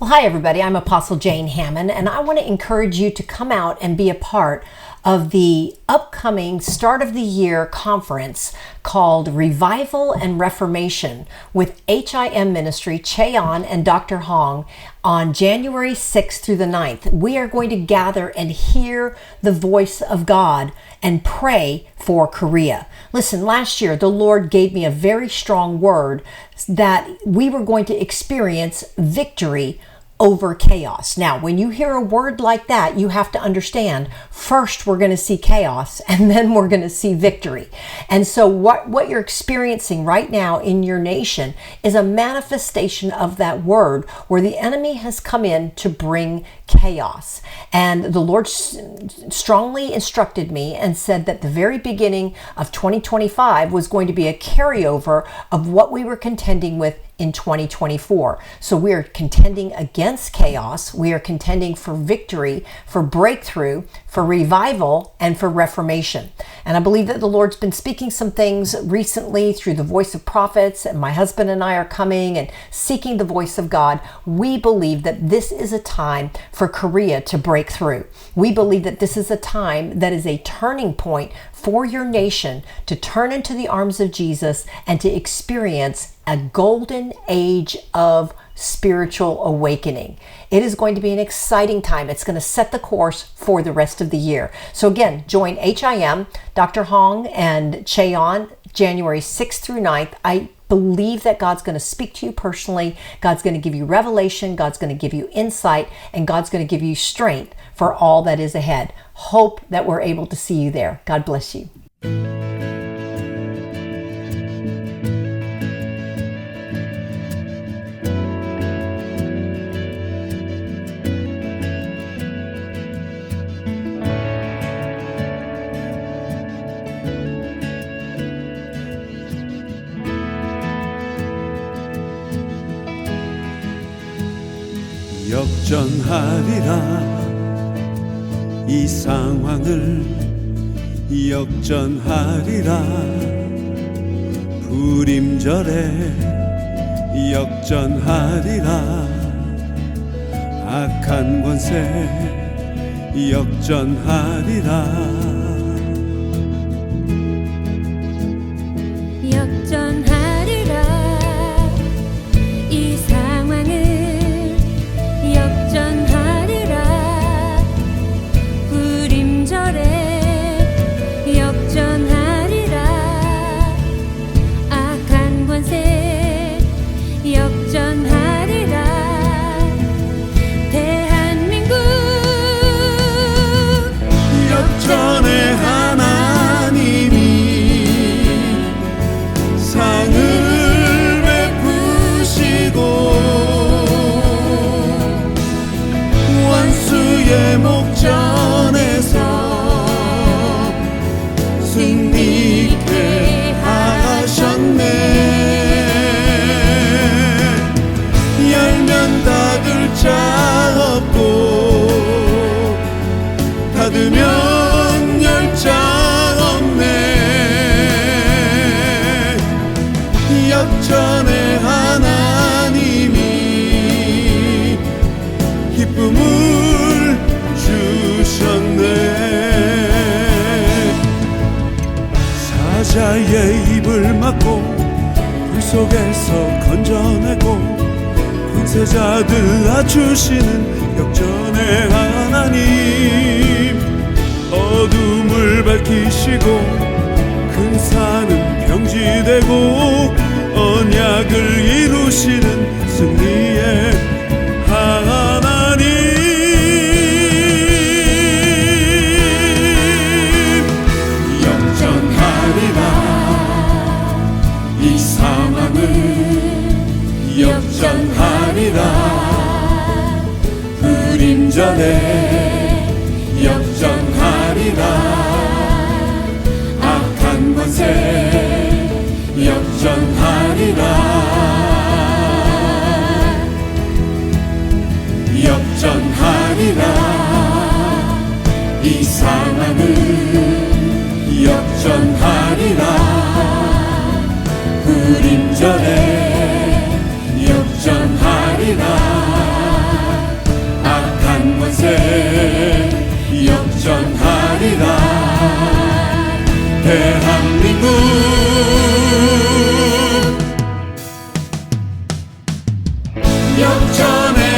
Well, hi, everybody. I'm Apostle Jane Hammond, and I want to encourage you to come out and be a part of the upcoming start of the year conference called Revival and Reformation with HIM Ministry, Cheon and Dr. Hong on January 6th through the 9th. We are going to gather and hear the voice of God and pray for Korea. Listen, last year the Lord gave me a very strong word that we were going to experience victory over chaos. Now, when you hear a word like that, you have to understand first we're going to see chaos and then we're going to see victory. And so what what you're experiencing right now in your nation is a manifestation of that word where the enemy has come in to bring chaos. And the Lord strongly instructed me and said that the very beginning of 2025 was going to be a carryover of what we were contending with in 2024. So we are contending against chaos. We are contending for victory, for breakthrough, for revival, and for reformation. And I believe that the Lord's been speaking some things recently through the voice of prophets, and my husband and I are coming and seeking the voice of God. We believe that this is a time for Korea to break through. We believe that this is a time that is a turning point for your nation to turn into the arms of Jesus and to experience a golden age of spiritual awakening. It is going to be an exciting time. It's going to set the course for the rest of the year. So, again, join HIM, Dr. Hong, and Cheon January 6th through 9th. I believe that God's going to speak to you personally. God's going to give you revelation. God's going to give you insight. And God's going to give you strength for all that is ahead. Hope that we're able to see you there. God bless you. 역전하리라. 이 상황을 역전하리라. 불임절에 역전하리라. 악한 권세 역전하리라 사자의 입을 막고 불 속에서 건져내고 권세자들 낮추시는 역전의 하나님. 어둠을 밝히시고 큰 산은 평지되고 언약을 이루시는 이기리라 이 상황을 역전하리라. 그림절에 역전하리라. 악한 권세 역전하리라. 대한민국 역전해.